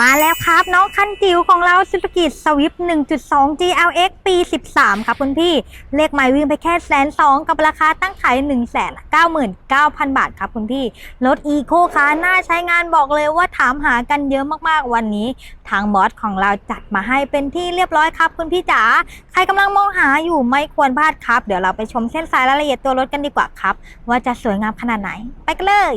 มาแล้วครับ น้องคันจิ๋วของเราสุ z u กิสวิฟ1.2 GLX ปี 13 ครับคุณพี่ เลขหมายวิ่งไปแค่แสนสองกับราคาตั้งขาย 1 9 9 0 0 0 บาทครับคุณพี่ รถอีโคคาร์น่าใช้งานบอกเลยว่าถามหากันเยอะมากๆวันนี้ ทางบอสของเราจัดมาให้เป็นที่เรียบร้อยครับคุณพี่จ๋าใครกำลังมองหาอยู่ไม่ควรพลาดครับ เดี๋ยวเราไปชมเส้นสายรายละเอียดตัวรถกันดีกว่าครับ ว่าจะสวยงามขนาดไหน ไปกันเลย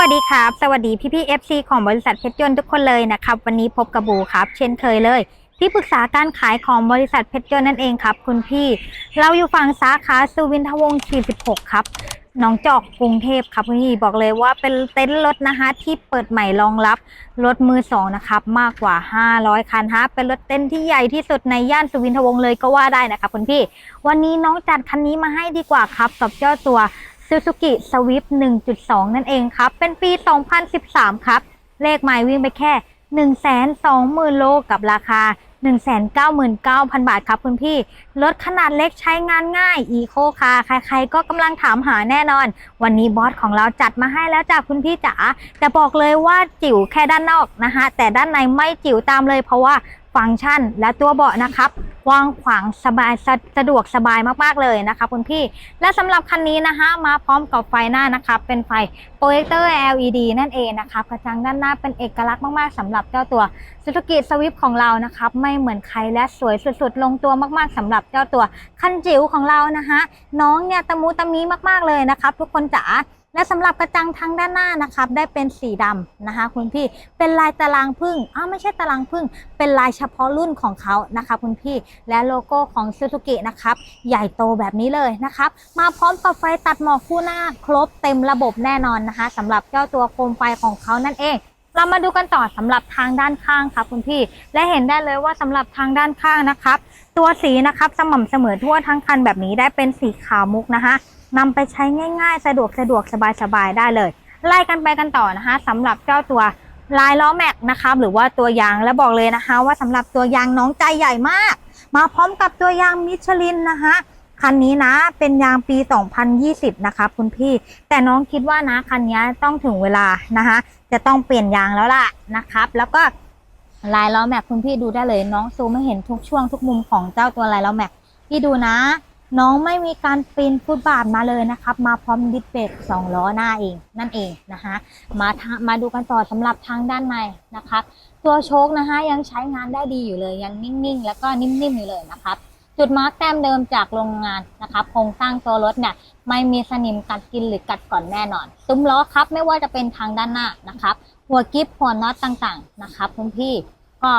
วัสดีครับ สวัสดีพี่พี่ๆ FC ของบริษัทเพชรยนต์ทุกคนเลยนะครับ วันนี้พบกับบูครับ เช่นเคยเลย ที่ปรึกษาการขายของบริษัทเพชรยนต์นั่นเองครับ คุณพี่ เราอยู่ฝั่งสาขาสุวินทวงศ์46 ครับหนองจอกกรุงเทพครับคุณพี่บอกเลยว่าเป็นเต็นท์รถนะคะที่เปิดใหม่รองรับรถมือสองนะครับมากกว่า 500 คันฮะเป็นรถเต็นท์ที่ใหญ่ที่สุดในย่านสุวินทวงศ์เลยก็ว่าได้นะครับคุณพี่ วันนี้น้องจัดคันนี้มาให้ดีกว่าครับกับเจ้าตัว Suzuki Swift 1.2 นั่นเองครับ เป็นปี 2013 ครับ เลขหมายวิ่งไปแค่ 120,000 โลกับราคา 199,000 บาทครับคุณพี่ รถขนาดเล็กใช้งานง่ายอีโคคาร์ใครๆก็กำลังถามหาแน่นอน วันนี้บอสของเราจัดมาให้แล้วจ้ะคุณพี่จ๋าแต่บอกเลยว่าจิ๋วแค่ด้านนอกนะคะแต่ด้านในไม่จิ๋วตามเลยเพราะว่า ฟังก์ชัน และตัวเบาะนะครับกว้างขวางสบายสะสะดวกสบายมากๆเลยนะคะคุณพี่ และสำหรับคันนี้นะคะมาพร้อมกับไฟหน้านะคะเป็นไฟโปรเจคเตอร์ LED นั่นเองนะคะกระจังด้านหน้าเป็นเอกลักษณ์มากๆสำหรับเจ้าตัว Suzuki Swift ของเรานะครับไม่เหมือนใครและสวยสุดๆ ลงตัวมากๆสำหรับเจ้าตัวคันจิ๋วของเรานะคะน้องเนี่ยตะมูตะมีมากๆเลยนะครับทุกคนจ๋า และสำหรับกระจังทางด้านหน้านะครับได้เป็นสีดำนะคะ คุณพี่เป็นลายตารางพึ่งอ้าวไม่ใช่ตารางพึ่ง เป็นลายเฉพาะรุ่นของเขานะคะคุณพี่และโลโก้ของ Suzuki นะครับใหญ่โตแบบนี้เลยนะครับ มาพร้อมกับไฟตัดหมอกคู่หน้าครบเต็มระบบแน่นอนนะคะสำหรับเจ้าตัวโคมไฟของเขานั่นเองเรามาดูกันต่อสำหรับทางด้านข้างครับคุณพี่ และเห็นได้เลยว่าสำหรับทางด้านข้างนะครับ ตัวสีนะครับสม่ำเสมอทั่วทั้งคันแบบนี้ได้เป็นสีขาวมุกนะคะ นำไปใช้ง่าย ๆ สะดวกสะดวกสบายๆได้เลย ไล่กันไปกันต่อนะคะสำหรับเจ้าตัวลายล้อแม็กนะครับหรือว่าตัวยางและบอกเลยนะคะ ว่าสำหรับตัวยางน้องใจใหญ่มาก มาพร้อมกับตัวยางมิชลินนะคะคันนี้นะเป็นยางปี 2020 นะคะคุณพี่ แต่น้องคิดว่านะคันนี้ต้องถึงเวลานะคะจะต้องเปลี่ยนยางแล้วล่ะนะครับ แล้วก็ลายล้อแม็กคุณพี่ดูได้เลยน้องซูมไม่เห็นทุกช่วงทุกมุมของเจ้าตัวลายล้อแม็กพี่ดูนะ น้องไม่มีการปีนฟุตบาทมาเลยนะครับ มาพร้อมดิสเบรกสองล้อหน้าเอง นั่นเองนะคะมาามาดูกันต่อสำหรับทางด้านในนะคะตัวโชคนะคะยังใช้งานได้ดีอยู่เลยยังนิ่งๆ แล้วก็นิ่มๆอยู่เลยนะครับจุดมาร์กแต้มเดิมจากโรงงานนะครับโครงสร้างตัวรถเนี่ยไม่มีสนิมกัดกินหรือกัดก่อนแน่นอน ซุ้มล้อครับไม่ว่าจะเป็นทางด้านหน้านะครับ หัวกิฟหัวน็อตต่างๆนะครับคุณพี่ก็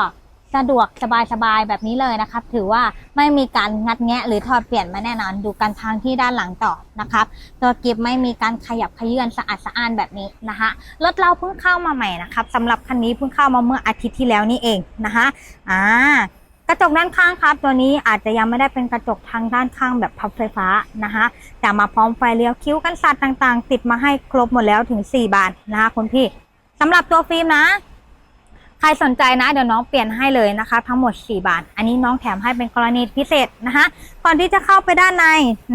สะดวกสบายๆแบบนี้เลยนะครับ ถือว่าไม่มีการงัดแงะหรือถอดเปลี่ยนมาแน่นอน ดูกันทางที่ด้านหลังต่อนะครับ ตัวกิฟไม่มีการขยับขยื่นสะอาดสะอ้านแบบนี้นะคะรถเราเพิ่งเข้ามาใหม่นะครับสำหรับคันนี้เพิ่งเข้ามาเมื่ออาทิตย์ที่แล้วนี่เองนะคะอ่ากระจกด้านข้างครับ ตัวนี้อาจจะยังไม่ได้เป็นกระจกทางด้านข้างแบบพับไฟฟ้านะคะแต่มาพร้อมไฟเลี้ยวคิ้วกันสัตว์ต่างๆ ติดมาให้ครบหมดแล้วถึง 4 บานนะคะคุณพี่สำหรับตัวฟิล์มนะ ใครสนใจนะเดี๋ยวน้องเปลี่ยนให้เลยนะคะ ทั้งหมด 4 บาท อันนี้น้องแถมให้เป็นกรณีพิเศษนะคะ ก่อนที่จะเข้าไปด้านใน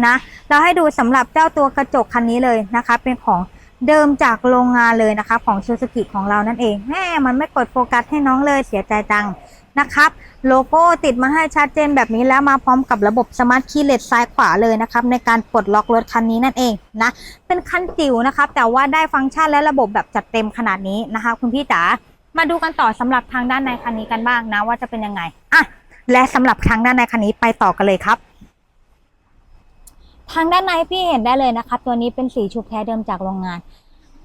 นะเราให้ดูสำหรับเจ้าตัวกระจกคันนี้เลยนะคะ เป็นของเดิมจากโรงงานเลยนะคะ ของซูซูกิของเรานั่นเองแหมมันไม่กดโฟกัสให้น้องเลยเสียใจจังนะครับ โลโก้ติดมาให้ชัดเจนแบบนี้แล้วมาพร้อมกับระบบสมาร์ทคีย์เลสซ้ายขวาเลยนะครับในการปลดล็อกรถคันนี้นั่นเองนะเป็นคันจิ๋วนะครับแต่ว่าได้ฟังก์ชันและระบบแบบจัดเต็มขนาดนี้นะคะ คุณพี่จ๋า มาดูกันต่อสำหรับทางด้านในคันนี้กันบ้างนะว่าจะเป็นยังไงอะและสำหรับทางด้านในคันนี้ไปต่อกันเลยครับ ทางด้านในพี่เห็นได้เลยนะคะตัวนี้เป็นสีชุบแท้เดิมจากโรงงาน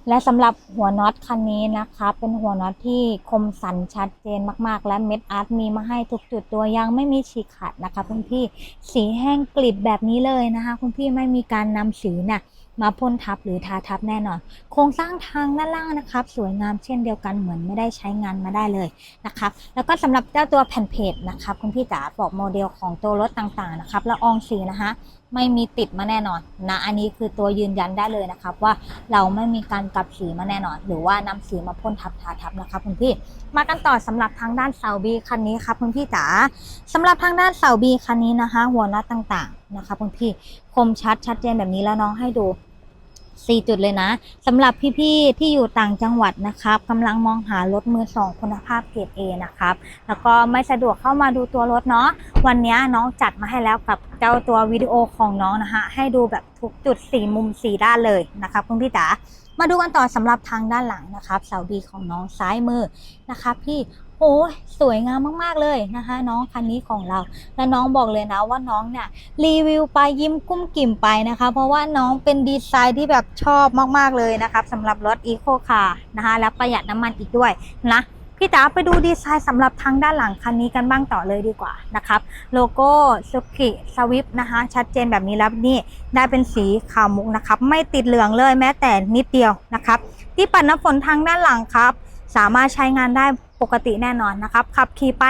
และสำหรับหัวน็อตคันนี้นะคะเป็นหัวน็อตที่คมสันชัดเจนมากๆ และเม็ดอาร์ตมีมาให้ทุกจุดตัวยังไม่มีฉีกขาดนะคะคุณพี่สีแห้งกลิบแบบนี้เลยนะคะ คุณพี่ไม่มีการนำสีเนี่ย มาพ่นทับหรือทาทับแน่นอน โครงสร้างทางด้านล่างนะครับ สวยงามเช่นเดียวกันเหมือนไม่ได้ใช้งานมาได้เลยนะครับ แล้วก็สำหรับเจ้าตัวแผ่นเพจนะครับคุณพี่จ๋าบอกโมเดลของตัวรถต่างๆนะครับละอองสีนะคะไม่มีติดมาแน่นอนนะอันนี้คือตัวยืนยันได้เลยนะครับ ว่าเราไม่มีการกลับสีมาแน่นอน หรือว่านำสีมาพ่นทับทาทับนะครับคุณพี่มากันต่อสำหรับทางด้านเสาบีคันนี้ครับคุณพี่จ๋าสำหรับทางด้านเสาบีคันนี้นะคะ หัวน็อตต่างๆนะคะคุณพี่คมชัดชัดเจนแบบนี้แล้วน้องให้ดู สี่จุดเลยนะสำหรับพี่ๆที่อยู่ต่างจังหวัดนะครับกำลังมองหารถมือสองคุณภาพเกรด A นะครับ แล้วก็ไม่สะดวกเข้ามาดูตัวรถเนาะวันนี้น้องจัดมาให้แล้วกับเจ้าตัววิดีโอของน้องนะฮะให้ดูแบบทุกจุดสี่มุมสี่ด้านเลยนะครับคุณพี่จ๋ามาดูกันต่อสำหรับทางด้านหลังนะครับเสาบีของน้องซ้ายมือนะครับพี่ โอ้ยสวยงามมาก ๆ เลยนะคะ น้องคันนี้ของเรา และน้องบอกเลยนะว่าน้องเนี่ยรีวิวไปยิ้มกุ้มกิ่มไปนะคะ เพราะว่าน้องเป็นดีไซน์ที่แบบชอบมาก ๆ เลยนะครับสำหรับรถอีโคคาร์นะคะ และประหยัดน้ำมันอีกด้วยนะพี่จ๋าไปดูดีไซน์สำหรับทางด้านหลังคันนี้กันบ้างต่อเลยดีกว่านะครับ โลโก้สุกิสวิฟนะคะ ชัดเจนแบบนี้แล้วนี่ได้เป็นสีขาวมุกนะครับ ไม่ติดเหลืองเลยแม้แต่นิดเดียวนะครับ ที่ปัดน้ำฝนทางด้านหลังครับ สามารถใช้งานได้ ปกติแน่นอนนะครับ ขับขี่ไป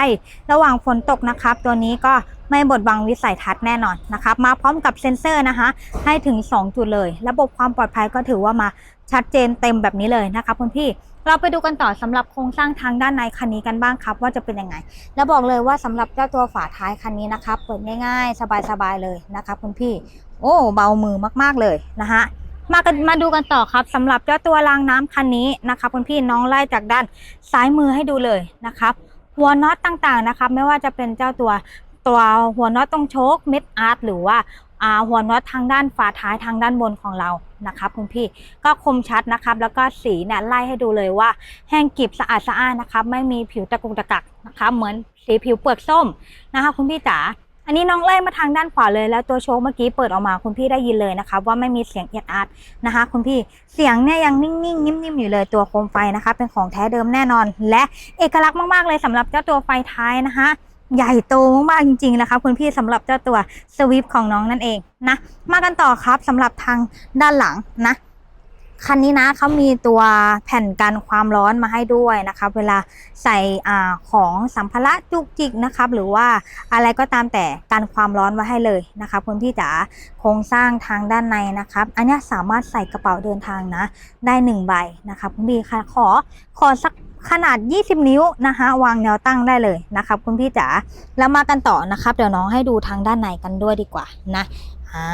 ระหว่างฝนตกนะครับ ตัวนี้ก็ไม่บดบังวิสัยทัศน์แน่นอนนะครับ มาพร้อมกับเซ็นเซอร์นะคะ ให้ถึง 2 จุดเลย ระบบความปลอดภัยก็ถือว่ามาชัดเจนเต็มแบบนี้เลยนะคะคุณพี่ เราไปดูกันต่อสำหรับโครงสร้างทางด้านในคันนี้กันบ้างครับ ว่าจะเป็นยังไง แล้วบอกเลยว่าสำหรับเจ้าตัวฝาท้ายคันนี้นะครับเปิดง่ายๆ สบายๆเลยนะคะคุณพี่ โอ้เบามือมากๆเลยนะฮะ มากันมาดูกันต่อครับสำหรับเจ้าตัวรางน้ำคันนี้นะครับคุณพี่น้องไล่จากด้านซ้ายมือให้ดูเลยนะครับ หัวน็อตต่างๆนะครับ ไม่ว่าจะเป็นเจ้าตัวตัวหัวน็อตตรงโชคเม็ดอาร์ตหรือว่าหัวน็อตทางด้านฝาท้ายทางด้านบนของเรานะครับคุณพี่ก็คมชัดนะครับ แล้วก็สีเนี่ยไล่ให้ดูเลยว่า แห้งกริบสะอาดสะอ้านนะครับ ไม่มีผิวตะกุกตะกักนะครับเหมือนสีผิวเปลือกส้มนะคะคุณพี่จ๋า อันนี้น้องไล่มาทางด้านขวาเลยแล้วตัวโชว์เมื่อกี้เปิดออกมาคุณพี่ได้ยินเลยนะคะว่าไม่มีเสียงเอียดอาร์ตนะคะคุณพี่เสียงเนี่ยยังนิ่งๆนิ่มๆอยู่เลยตัวโคมไฟนะคะ เป็นของแท้เดิมแน่นอน และเอกลักษณ์มากๆเลยสำหรับเจ้าตัวไฟท้ายนะคะใหญ่โตมากๆจริงๆนะคะคุณพี่สำหรับเจ้าตัวสวิฟของน้องนั่นเองนะมากันต่อครับสำหรับทางด้านหลังนะ คันนี้นะเขามีตัวแผ่นกันความร้อนมาให้ด้วยนะคะเวลาใส่อาของสัมภาระจุกจิกนะครับหรือว่าอะไรก็ตามแต่กันความร้อนไว้ให้เลยนะคะคุณพี่จ๋าโครงสร้างทางด้านในนะครับ อันนี้สามารถใส่กระเป๋าเดินทางนะ ได้หนึ่งใบนะคะคุณพี่ค่ะขอขอสักขนาด 20 นิ้วนะคะวางแนวตั้งได้เลยนะครับคุณพี่จ๋าแล้วมากันต่อนะครับ เดี๋ยวน้องให้ดูทางด้านในกันด้วยดีกว่านะ อ่า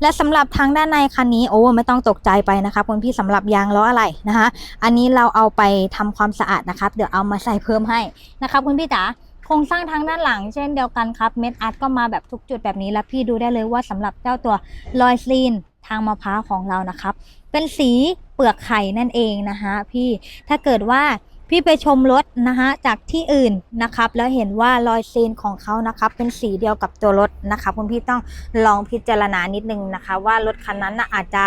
และสำหรับทางด้านในคันนี้โอ้ไม่ต้องตกใจไปนะคะคุณพี่สำหรับยางล้ออะไรนะคะ อันนี้เราเอาไปทำความสะอาดนะครับ เดี๋ยวเอามาใส่เพิ่มให้นะครับคุณพี่จ๋าโครงสร้างทางด้านหลังเช่นเดียวกันครับเม็ดอาร์ตก็มาแบบทุกจุดแบบนี้แล้วพี่ดูได้เลยว่าสำหรับเจ้าตัวลอยซีนทางมะพร้าวของเรานะครับ เป็นสีเปลือกไข่นั่นเองนะคะพี่ถ้าเกิดว่า พี่ไปชมรถนะคะจากที่อื่นนะครับ แล้วเห็นว่ารอยซีนของเขานะครับ เป็นสีเดียวกับตัวรถนะคะคุณพี่ต้องลองพิจารณานิดนึงนะคะ ว่ารถคันนั้นนะอาจจะ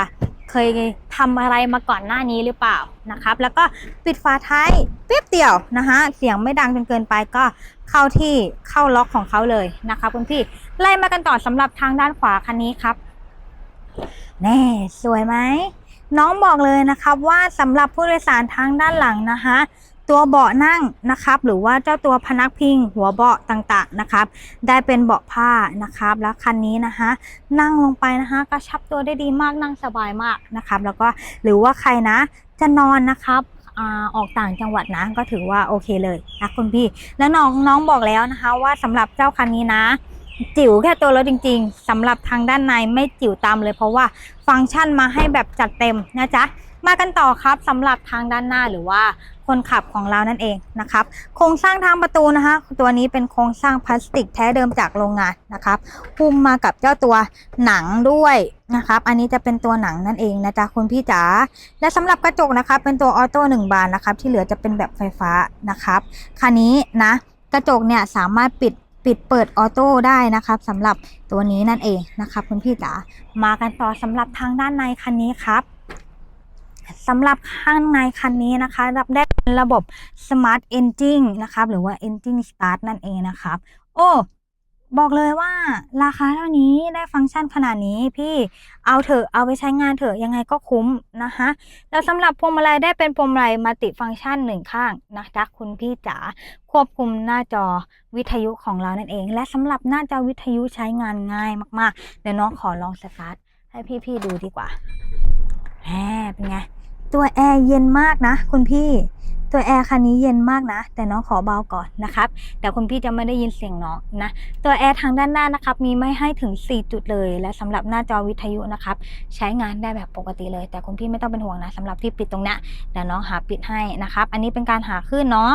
เคยทำอะไรมาก่อนหน้านี้หรือเปล่านะครับ แล้วก็ปิดฝาท้ายเปียบเดียวนะคะเสียงไม่ดังจนเกินไปก็เข้าที่เข้าล็อกของเขาเลยนะคะคุณพี่ไล่มากันต่อสำหรับทางด้านขวาคันนี้ครับแน่สวยไหมน้องบอกเลยนะครับว่าสำหรับผู้โดยสารทางด้านหลังนะคะ ตัวเบาะนั่งนะครับ หรือว่าเจ้าตัวพนักพิง หัวเบาะต่างๆนะครับ ได้เป็นเบาะผ้านะครับ แล้วคันนี้นะคะ นั่งลงไปนะคะกระชับตัวได้ดีมากนั่งสบายมากนะครับ แล้วก็หรือว่าใครนะจะนอนนะครับอออกต่างจังหวัดนะก็ถือว่าโอเคเลยนะคุณพี่ แล้วน้องน้องบอกแล้วนะคะ ว่าสำหรับเจ้าคันนี้นะ จิ๋วแค่ตัวรถจริง ๆสำหรับทางด้านในไม่จิ๋วตามเลยเพราะว่าฟังก์ชันมาให้แบบจัดเต็มนะจ๊ะมากันต่อครับสำหรับทางด้านหน้าหรือว่า คนขับของเรานั่นเองนะครับโครงสร้างทางประตูนะคะตัวนี้เป็นโครงสร้างพลาสติกแท้เดิมจากโรงงานนะครับหุ้มมากับเจ้าตัวหนังด้วยนะครับ อันนี้จะเป็นตัวหนังนั่นเองนะจ๊ะคุณพี่จ๋าและสำหรับกระจกนะคะเป็นตัวออโต้หนึ่งบานนะครับที่เหลือจะเป็นแบบไฟฟ้านะครับคันนี้นะกระจกเนี่ยสามารถปิดปิดเปิดออโต้ได้นะครับสำหรับตัวนี้นั่นเองนะครับคุณพี่จ๋ามากันต่อสำหรับทางด้านในคันนี้ครับ สำหรับข้างในคันนี้นะคะ รับได้เป็นระบบ Smart Engine นะครับหรือว่า Engine Start นั่นเองนะครับ โอ้บอกเลยว่าราคาเท่านี้ได้ฟังก์ชันขนาดนี้พี่เอาเถอะเอาไปใช้งานเถอะยังไงก็คุ้มนะคะแล้วสำหรับพวงมาลัยได้เป็นพวงมาลัยมัลติฟังก์ชันหนึ่งข้างนะจ๊ะคุณพี่จ๋าควบคุมหน้าจอวิทยุของเรานั่นเอง และสำหรับหน้าจอวิทยุใช้งานง่ายมากๆ เดี๋ยวน้องขอลองสตาร์ทให้พี่ๆดูดีกว่าแหมเป็นไง ตัวแอร์เย็นมากนะคุณพี่ ตัวแอร์คันนี้เย็นมากนะ แต่น้องขอเบาก่อนนะครับเดี๋ยวคุณพี่จะไม่ได้ยินเสียงน้องนะ ตัวแอร์ทางด้านหน้านะครับมีไม่ให้ถึง 4 จุดเลย และสำหรับหน้าจอวิทยุนะครับใช้งานได้แบบปกติเลย แต่คุณพี่ไม่ต้องเป็นห่วงนะสำหรับที่ปิดตรงนี้ยเดี๋ยวน้องหาปิดให้นะครับ อันนี้เป็นการหาขึ้นเนาะ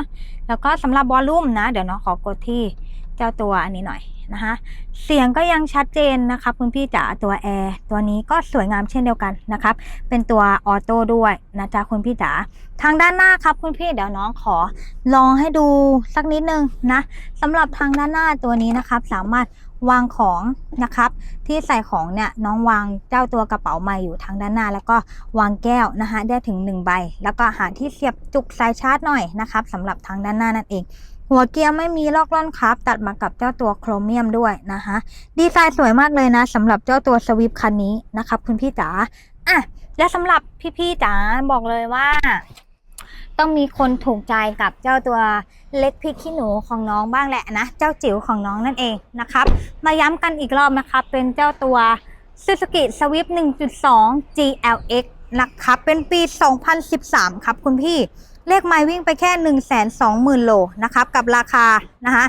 แล้วก็สำหรับบอลลุ่มนะ เดี๋ยวน้องขอกดที่เจ้าตัวอันนี้หน่อย นะคะ เสียงก็ยังชัดเจนนะครับคุณพี่จ๋าตัวแอร์ตัวนี้ก็สวยงามเช่นเดียวกันนะครับ เป็นตัวออโต้ด้วยนะจ๊ะคุณพี่จ๋าทางด้านหน้าครับคุณพี่เดี๋ยวน้องขอลองให้ดูสักนิดนึงนะสำหรับทางด้านหน้าตัวนี้นะครับ สามารถวางของนะครับ ที่ใส่ของเนี่ยน้องวางเจ้าตัวกระเป๋ามาอยู่ทางด้านหน้า แล้วก็วางแก้วนะคะได้ถึง 1 ใบ แล้วก็หาที่เสียบจุกสายชาร์จหน่อยนะครับสำหรับทางด้านหน้านั่นเอง หัวเกียร์ไม่มีลอกล่อนครับ ตัดมากับเจ้าตัวโครเมียมด้วยนะคะดีไซน์สวยมากเลยนะสำหรับเจ้าตัวสวิฟคันนี้นะครับคุณพี่จ๋าอะและสำหรับพี่ๆจ๋าบอกเลยว่า ต้องมีคนถูกใจกับเจ้าตัวเล็กพริกขี้หนูของน้องบ้างแหละนะ เจ้าจิ๋วของน้องนั่นเองนะครับ มาย้ำกันอีกรอบนะครับ เป็นเจ้าตัว Suzuki Swift 1.2 GLX นะครับ เป็นปี 2013 ครับคุณพี่ เลขไมล์วิ่งไปแค่ 120,000 โลนะครับกับราคานะคะ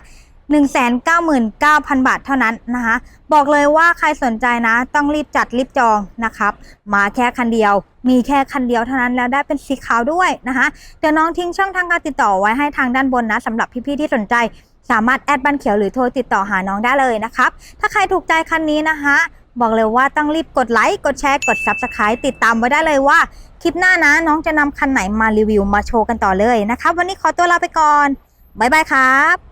199,000 บาทเท่านั้นนะคะบอกเลยว่าใครสนใจนะต้องรีบจัดรีบจองนะครับมาแค่คันเดียว มีแค่คันเดียวเท่านั้นแล้วได้เป็นสีขาวด้วยนะคะเดี๋ยวน้องทิ้งช่องทางการติดต่อไว้ให้ทางด้านบนนะสำหรับพี่ๆที่สนใจ สามารถแอดบันเขียวหรือโทรติดต่อหาน้องได้เลยนะครับถ้าใครถูกใจคันนี้นะคะบอกเลยว่าต้องรีบกดไลค์กดแชร์กด Subscribe ติดตามไว้ได้เลยว่า คลิปหน้านะน้องจะนำคันไหนมารีวิวมาโชว์กันต่อเลยนะครับ วันนี้ขอตัวลาไปก่อน บ๊ายบายครับ